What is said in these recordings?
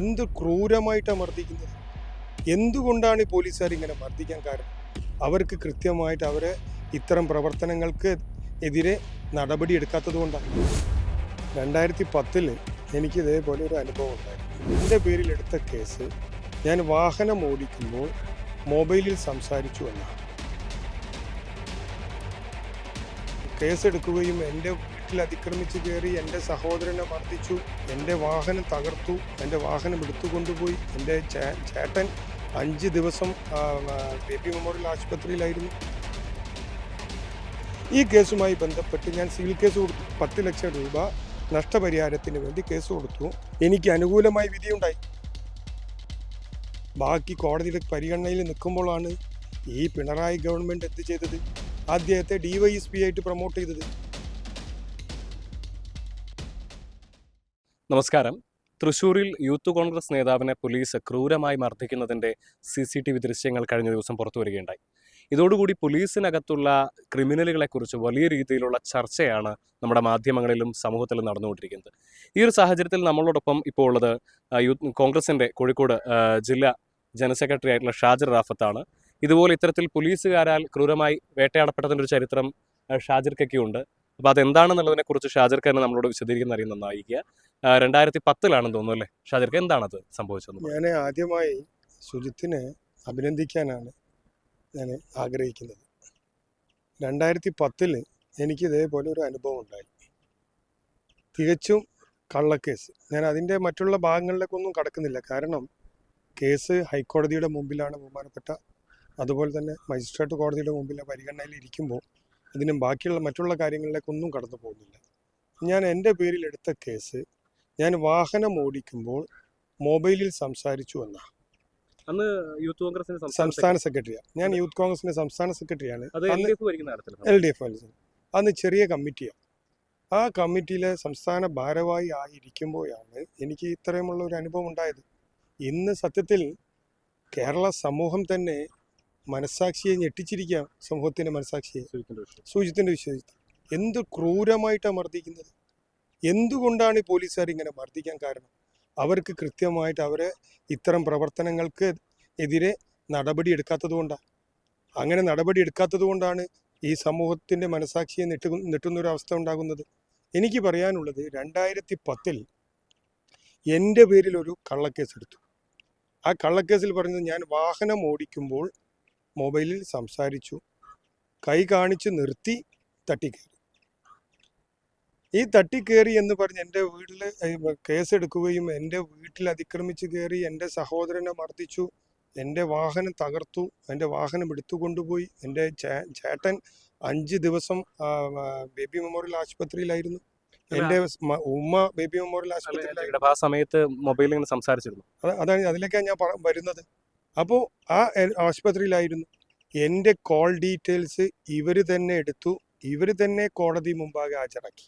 എന്ത് ക്രൂരമായിട്ടാണ് മർദ്ദിക്കുന്നത്? എന്തുകൊണ്ടാണ് ഈ പോലീസുകാർ ഇങ്ങനെ മർദ്ദിക്കാൻ കാരണം? അവർക്ക് കൃത്യമായിട്ട് അവരെ ഇത്തരം പ്രവർത്തനങ്ങൾക്ക് എതിരെ നടപടി എടുക്കാത്തത് കൊണ്ടാണ്. രണ്ടായിരത്തി പത്തിൽ എനിക്ക് ഇതേപോലെ ഒരു അനുഭവം ഉണ്ടായിരുന്നു. എന്റെ പേരിൽ എടുത്ത കേസ് ഞാൻ വാഹനം ഓടിക്കുമ്പോൾ മൊബൈലിൽ സംസാരിച്ചു എന്നാണ്. കേസെടുക്കുകയും എന്റെ വീട്ടിൽ അതിക്രമിച്ച് കയറി എന്റെ സഹോദരനെ മർദ്ദിച്ചു എന്റെ വാഹനം തകർത്തു എന്റെ വാഹനം എടുത്തുകൊണ്ടുപോയി എന്റെ ചേ- ചേട്ടൻ അഞ്ച് ദിവസം ബേബി മെമ്മോറിയൽ ആശുപത്രിയിലായിരുന്നു. ഈ കേസുമായി ബന്ധപ്പെട്ട് ഞാൻ സിവിൽ കേസ് കൊടുത്തു. പത്ത് ലക്ഷം രൂപ നഷ്ടപരിഹാരത്തിന് വേണ്ടി കേസ് കൊടുത്തു. എനിക്ക് അനുകൂലമായി വിധിയുണ്ടായി. ബാക്കി കോടതിയുടെ പരിഗണനയിൽ നിൽക്കുമ്പോഴാണ് ഈ പിണറായി ഗവൺമെന്റ് എന്ത് ചെയ്തത്? അദ്ദേഹത്തെ ഡി വൈ എസ് പി ആയിട്ട് പ്രൊമോട്ട് ചെയ്തത്. നമസ്കാരം. തൃശൂരിൽ യൂത്ത് കോൺഗ്രസ് നേതാവിനെ പോലീസ് ക്രൂരമായി മർദ്ദിക്കുന്നതിന്റെ സി സി ടി വി ദൃശ്യങ്ങൾ കഴിഞ്ഞ ദിവസം പുറത്തു വരികയുണ്ടായി. ഇതോടുകൂടി പോലീസിനകത്തുള്ള ക്രിമിനലുകളെക്കുറിച്ച് വലിയ രീതിയിലുള്ള ചർച്ചയാണ് നമ്മുടെ മാധ്യമങ്ങളിലും സമൂഹത്തിലും നടന്നുകൊണ്ടിരിക്കുന്നത്. ഈ ഒരു സാഹചര്യത്തിൽ നമ്മളോടൊപ്പം ഇപ്പോൾ ഉള്ളത് യൂത്ത് കോൺഗ്രസിന്റെ കോഴിക്കോട് ജില്ലാ ജനറൽ സെക്രട്ടറി ആയിട്ടുള്ള ഷാജിർ റാഫത്താണ്. ഇതുപോലെ ഇത്തരത്തിൽ പോലീസുകാരാൽ ക്രൂരമായി വേട്ടയാടപ്പെട്ടതിന്റെ ഒരു ചരിത്രം ഷാജിർക്കൊക്കെയുണ്ട്. അപ്പോൾ അതെന്താണെന്നുള്ളതിനെ കുറിച്ച് ഷാജർക്ക് തന്നെ നമ്മളോട് വിശദീകരിക്കുന്ന അറിയുന്ന നന്നായിരിക്കുക. രണ്ടായിരത്തി പത്തിലാണെന്ന് തോന്നുന്നു അല്ലേ? എന്താണ് എന്താണത് സംഭവിച്ചത് ഞാൻ ആദ്യമായി സുജിത്തിനെ അഭിനന്ദിക്കാനാണ് ഞാൻ ആഗ്രഹിക്കുന്നത്. രണ്ടായിരത്തി പത്തിൽ എനിക്ക് ഇതേപോലെ ഒരു അനുഭവം ഉണ്ടായി. തികച്ചും കള്ളക്കേസ്. ഞാൻ അതിന്റെ മറ്റുള്ള ഭാഗങ്ങളിലേക്കൊന്നും കടക്കുന്നില്ല. കാരണം കേസ് ഹൈക്കോടതിയുടെ മുമ്പിലാണ് ബഹുമാനപ്പെട്ട അതുപോലെ തന്നെ മജിസ്ട്രേറ്റ് കോടതിയുടെ മുമ്പിൽ പരിഗണനയിൽ ഇരിക്കുമ്പോൾ അതിനും ബാക്കിയുള്ള മറ്റുള്ള കാര്യങ്ങളിലേക്കൊന്നും കടന്നു പോകുന്നില്ല. ഞാൻ എന്റെ പേരിൽ എടുത്ത കേസ് ഞാൻ വാഹനം ഓടിക്കുമ്പോൾ മൊബൈലിൽ സംസാരിച്ചു എന്നാണ് അന്ന് യൂത്ത് കോൺഗ്രസിന്റെ സംസ്ഥാന സെക്രട്ടറിയാണ് ഞാൻ യൂത്ത് കോൺഗ്രസിന്റെ സംസ്ഥാന സെക്രട്ടറിയാണ്. എൽ ഡി എഫ് അന്ന് ചെറിയ കമ്മിറ്റിയാണ് ആ കമ്മിറ്റിയിലെ സംസ്ഥാന ഭാരവാഹി ആയിരിക്കുമ്പോഴാണ് എനിക്ക് ഇത്രയുമുള്ള ഒരു അനുഭവം ഉണ്ടായത്. ഇന്ന് സത്യത്തിൽ കേരള സമൂഹം തന്നെ മനസ്സാക്ഷിയെ ഞെട്ടിച്ചിരിക്കാം സമൂഹത്തിന്റെ മനസ്സാക്ഷിയെ. സൂചിത്തിന്റെ വിശ്വസിച്ച് എന്ത് ക്രൂരമായിട്ടാണ് മർദ്ദിക്കുന്നത്? എന്തുകൊണ്ടാണ് ഈ പോലീസുകാർ ഇങ്ങനെ മർദ്ദിക്കാൻ കാരണം? അവർക്ക് കൃത്യമായിട്ട് അവരെ ഇത്തരം പ്രവർത്തനങ്ങൾക്ക് എതിരെ നടപടി എടുക്കാത്തത് കൊണ്ടാണ് അങ്ങനെ നടപടി എടുക്കാത്തത് കൊണ്ടാണ് ഈ സമൂഹത്തിന്റെ മനസാക്ഷിയെ നെട്ടു നെട്ടുന്ന ഒരു അവസ്ഥ ഉണ്ടാകുന്നത്. എനിക്ക് പറയാനുള്ളത് രണ്ടായിരത്തി പത്തിൽ എന്റെ പേരിൽ ഒരു കള്ളക്കേസ് എടുത്തു ആ കള്ളക്കേസിൽ പറഞ്ഞത് ഞാൻ വാഹനം ഓടിക്കുമ്പോൾ മൊബൈലിൽ സംസാരിച്ചു. കൈ കാണിച്ച് നിർത്തി തട്ടിക്കയറി ഈ തട്ടിക്കയറി എന്ന് പറഞ്ഞ് എന്റെ വീട്ടിൽ കേസെടുക്കുകയും എന്റെ വീട്ടിൽ അതിക്രമിച്ച് കയറി എന്റെ സഹോദരനെ മർദ്ദിച്ചു. എന്റെ വാഹനം തകർത്തു. എന്റെ വാഹനം എടുത്തുകൊണ്ടുപോയി എന്റെ ചേട്ടൻ അഞ്ച് ദിവസം ബേബി മെമ്മോറിയൽ ആശുപത്രിയിലായിരുന്നു. എന്റെ ഉമ്മ ബേബി മെമ്മോറിയൽ ആശുപത്രിയിലായിരുന്നു. ആ സമയത്ത് മൊബൈലിൽ ഇങ്ങനെ സംസാരിച്ചിരുന്നു. അത് അതാണ് അതിലേക്കാണ് ഞാൻ വരുന്നത്. അപ്പോൾ ആ ആശുപത്രിയിലായിരുന്നു. എന്റെ കോൾ ഡീറ്റെയിൽസ് ഇവർ തന്നെ എടുത്തു. ഇവർ തന്നെ കോടതി മുമ്പാകെ ഹാജരാക്കി.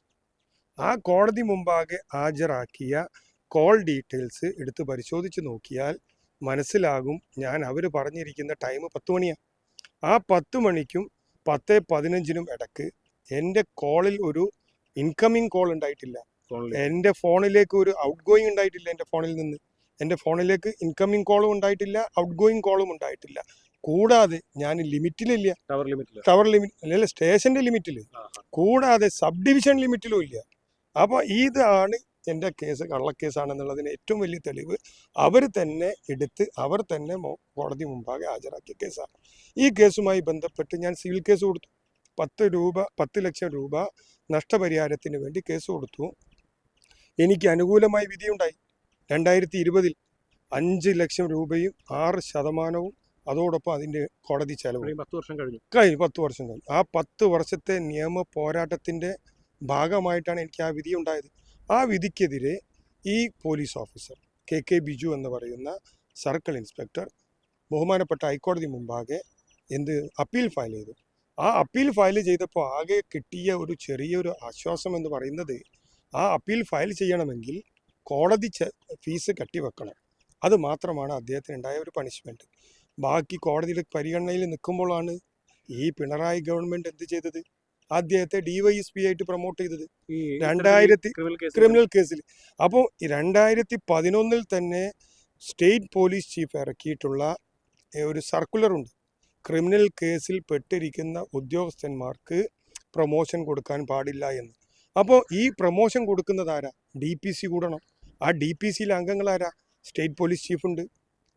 ആ കോടതി മുമ്പാകെ ഹാജരാക്കിയ കോൾ ഡീറ്റെയിൽസ് എടുത്ത് പരിശോധിച്ച് നോക്കിയാൽ മനസ്സിലാകും ഞാൻ അവർ പറഞ്ഞിരിക്കുന്ന ടൈം പത്ത് മണിയാണ് ആ പത്ത് മണിക്കും പത്ത് പതിനഞ്ചിനും ഇടയ്ക്ക് എന്റെ കോളിൽ ഒരു ഇൻകമിങ് കോൾ ഉണ്ടായിട്ടില്ല. എന്റെ ഫോണിലേക്ക് ഒരു ഔട്ട് ഗോയിങ് ഉണ്ടായിട്ടില്ല എന്റെ ഫോണിൽ നിന്ന്. എന്റെ ഫോണിലേക്ക് ഇൻകമ്മിങ് കോളും ഉണ്ടായിട്ടില്ല ഔട്ട് ഗോയിങ് കോളും ഉണ്ടായിട്ടില്ല. കൂടാതെ ഞാൻ ലിമിറ്റിലില്ല. ടവർ ലിമിറ്റിൽ ടവർ ലിമിറ്റ് അല്ലെങ്കിൽ സ്റ്റേഷന്റെ ലിമിറ്റിൽ കൂടാതെ സബ് ഡിവിഷൻ ലിമിറ്റിലും ഇല്ല. അപ്പോൾ ഇതാണ് എന്റെ കേസ് കള്ളക്കേസാണെന്നുള്ളതിന് ഏറ്റവും വലിയ തെളിവ്. അവർ തന്നെ എടുത്ത് അവർ തന്നെ കോടതി മുമ്പാകെ ഹാജരാക്കിയ കേസാണ്. ഈ കേസുമായി ബന്ധപ്പെട്ട് ഞാൻ സിവിൽ കേസ് കൊടുത്തു. പത്ത് രൂപ പത്ത് ലക്ഷം രൂപ നഷ്ടപരിഹാരത്തിന് വേണ്ടി കേസ് കൊടുത്തു. എനിക്ക് അനുകൂലമായി വിധിയുണ്ടായി. രണ്ടായിരത്തി ഇരുപതിൽ അഞ്ച് ലക്ഷം രൂപയും ആറ് ശതമാനവും അതോടൊപ്പം അതിന്റെ കോടതി ചെലവ്. പത്ത് വർഷം കഴിഞ്ഞു. കഴിഞ്ഞു പത്ത് വർഷം കഴിഞ്ഞു. ആ പത്ത് വർഷത്തെ നിയമ പോരാട്ടത്തിന്റെ ഭാഗമായിട്ടാണ് എനിക്ക് ആ വിധി ഉണ്ടായത്. ആ വിധിക്കെതിരെ ഈ police officer K K Biju എന്ന് പറയുന്ന സർക്കിൾ ഇൻസ്പെക്ടർ ബഹുമാനപ്പെട്ട ഹൈക്കോടതി മുമ്പാകെ എന്ത് അപ്പീൽ ഫയൽ ചെയ്തു. ആ അപ്പീൽ ഫയൽ ചെയ്തപ്പോൾ ആകെ കിട്ടിയ ഒരു ചെറിയൊരു ആശ്വാസം എന്ന് പറയുന്നത് ആ അപ്പീൽ ഫയൽ ചെയ്യണമെങ്കിൽ കോടതി ഫീസ് കെട്ടിവെക്കണം. അത് മാത്രമാണ് അദ്ദേഹത്തിന് ഉണ്ടായ ഒരു പണിഷ്മെന്റ് ബാക്കി കോടതിയുടെ പരിഗണനയിൽ നിൽക്കുമ്പോഴാണ് ഈ പിണറായി ഗവൺമെന്റ് എന്ത് ചെയ്തത്? അദ്ദേഹത്തെ ഡിവൈഎസ്പി ആയിട്ട് പ്രൊമോട്ട് ചെയ്തത്. രണ്ടായിരത്തി ക്രിമിനൽ കേസിൽ അപ്പോൾ രണ്ടായിരത്തി പതിനൊന്നിൽ തന്നെ സ്റ്റേറ്റ് പോലീസ് ചീഫ് ഇറക്കിയിട്ടുള്ള ഒരു സർക്കുലർ ഉണ്ട്. ക്രിമിനൽ കേസിൽ പെട്ടിരിക്കുന്ന ഉദ്യോഗസ്ഥന്മാർക്ക് പ്രൊമോഷൻ കൊടുക്കാൻ പാടില്ല എന്ന്. അപ്പോൾ ഈ പ്രൊമോഷൻ കൊടുക്കുന്നതാരാ ഡി പി സി കൂടണം. ആ ഡി പി സിയിലെ അംഗങ്ങളാരാ? സ്റ്റേറ്റ് പോലീസ് ചീഫുണ്ട്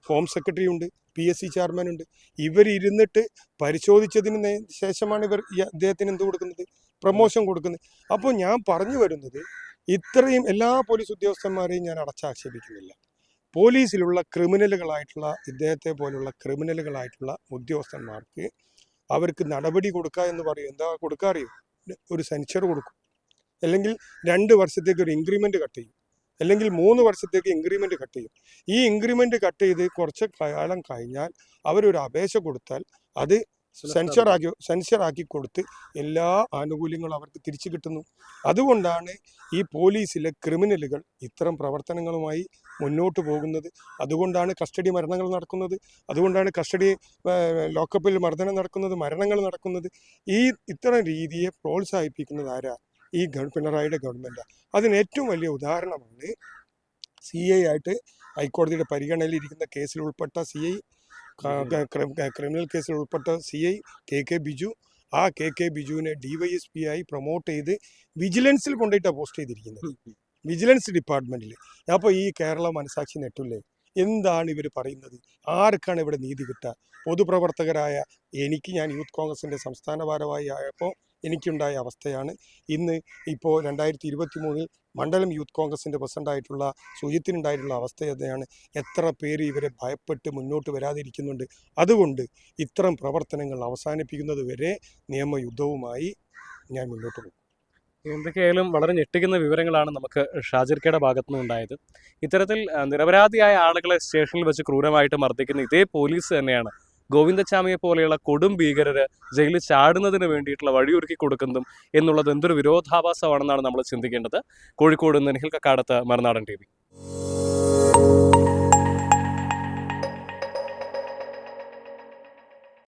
ഹോം സെക്രട്ടറി ഉണ്ട് പി എസ് സി ചെയർമാൻ ഉണ്ട്. ഇവരിരുന്നിട്ട് പരിശോധിച്ചതിന് ശേഷമാണ് ഇവർ അദ്ദേഹത്തിന് എന്ത് കൊടുക്കുന്നത്? പ്രമോഷൻ കൊടുക്കുന്നത്. അപ്പോൾ ഞാൻ പറഞ്ഞു വരുന്നത് ഇത്രയും എല്ലാ പോലീസ് ഉദ്യോഗസ്ഥന്മാരെയും ഞാൻ അടച്ചാക്ഷേപിക്കുന്നില്ല. പോലീസിലുള്ള ക്രിമിനലുകളായിട്ടുള്ള ഇദ്ദേഹത്തെ പോലുള്ള ക്രിമിനലുകളായിട്ടുള്ള ഉദ്യോഗസ്ഥന്മാർക്ക് അവർക്ക് നടപടി കൊടുക്കുക എന്ന് പറയും. എന്താ കൊടുക്കാറിയോ ഒരു സെൻച്ചർ കൊടുക്കും. അല്ലെങ്കിൽ രണ്ട് വർഷത്തേക്ക് ഒരു ഇൻക്രിമെന്റ് കട്ട് ചെയ്യും. അല്ലെങ്കിൽ മൂന്ന് വർഷത്തേക്ക് ഇൻക്രിമെന്റ് കട്ട് ചെയ്യും. ഈ ഇൻക്രിമെന്റ് കട്ട് ചെയ്ത് കുറച്ച് കാലം കഴിഞ്ഞാൽ അവരൊരു അപേക്ഷ കൊടുത്താൽ അത് സെൻസറാക്കി സെൻസറാക്കി കൊടുത്ത് എല്ലാ ആനുകൂല്യങ്ങളും അവർക്ക് തിരിച്ചു കിട്ടുന്നു. അതുകൊണ്ടാണ് ഈ പോലീസിലെ ക്രിമിനലുകൾ ഇത്തരം പ്രവർത്തനങ്ങളുമായി മുന്നോട്ട് പോകുന്നത്. അതുകൊണ്ടാണ് കസ്റ്റഡി മരണങ്ങൾ നടക്കുന്നത്. അതുകൊണ്ടാണ് കസ്റ്റഡി ലോക്കപ്പിൽ മർദ്ദനം നടക്കുന്നത് മരണങ്ങൾ നടക്കുന്നത്. ഈ ഇത്തരം രീതിയെ പ്രോത്സാഹിപ്പിക്കുന്നത് ആരാ? ഈ പിണറായിയുടെ ഗവൺമെന്റ് അതിന് ഏറ്റവും വലിയ ഉദാഹരണമാണ് സി ഐ ആയിട്ട് ഹൈക്കോടതിയുടെ പരിഗണനയിൽ ഇരിക്കുന്ന കേസിൽ ഉൾപ്പെട്ട സി ഐ ക്രിമിനൽ കേസിൽ ഉൾപ്പെട്ട C I K K Biju. ആ കെ കെ ബിജുവിനെ ഡിവൈഎസ് പി ആയി പ്രൊമോട്ട് ചെയ്ത് വിജിലൻസിൽ കൊണ്ടുപോയിട്ടാണ് പോസ്റ്റ് ചെയ്തിരിക്കുന്നത്. വിജിലൻസ് ഡിപ്പാർട്ട്മെന്റിൽ അപ്പോൾ ഈ കേരള മനസാക്ഷി നെട്ടില്ലേ എന്താണ് ഇവർ പറയുന്നത്? ആർക്കാണ് ഇവിടെ നീതി കിട്ടുക? പൊതുപ്രവർത്തകരായ എനിക്ക് ഞാൻ യൂത്ത് കോൺഗ്രസിന്റെ സംസ്ഥാന ഭാരവാഹി ആയപ്പോൾ എനിക്കുണ്ടായ അവസ്ഥയാണ്. ഇന്ന് ഇപ്പോൾ രണ്ടായിരത്തി ഇരുപത്തി മൂന്നിൽ മണ്ഡലം യൂത്ത് കോൺഗ്രസിന്റെ പ്രസിഡന്റായിട്ടുള്ള സുജിത്തിനുണ്ടായിട്ടുള്ള അവസ്ഥ തന്നെയാണ്. എത്ര പേര് ഇവരെ ഭയപ്പെട്ട് മുന്നോട്ട് വരാതിരിക്കുന്നുണ്ട്. അതുകൊണ്ട് ഇത്തരം പ്രവർത്തനങ്ങൾ അവസാനിപ്പിക്കുന്നത് വരെ നിയമയുദ്ധവുമായി ഞാൻ മുന്നോട്ട് പോകും. എന്തൊക്കെയായാലും വളരെ ഞെട്ടിക്കുന്ന വിവരങ്ങളാണ് നമുക്ക് ഷാജിർക്കയുടെ ഭാഗത്തു നിന്നുണ്ടായത്. ഇത്തരത്തിൽ നിരപരാധിയായ ആളുകളെ സ്റ്റേഷനിൽ വെച്ച് ക്രൂരമായിട്ട് മർദ്ദിക്കുന്ന ഇതേ പോലീസ് തന്നെയാണ് ഗോവിന്ദച്ചാമിയെ പോലെയുള്ള കൊടും ഭീകരര് ജയിലിൽ ചാടുന്നതിന് വേണ്ടിയിട്ടുള്ള വഴിയൊരുക്കി കൊടുക്കുന്നതും എന്നുള്ളത് എന്തൊരു വിരോധാഭാസമാണെന്നാണ് നമ്മൾ ചിന്തിക്കേണ്ടത്. കോഴിക്കോട് നിന്ന് നിഖിൽ കക്കാടത്ത് മറുനാടൻ ടി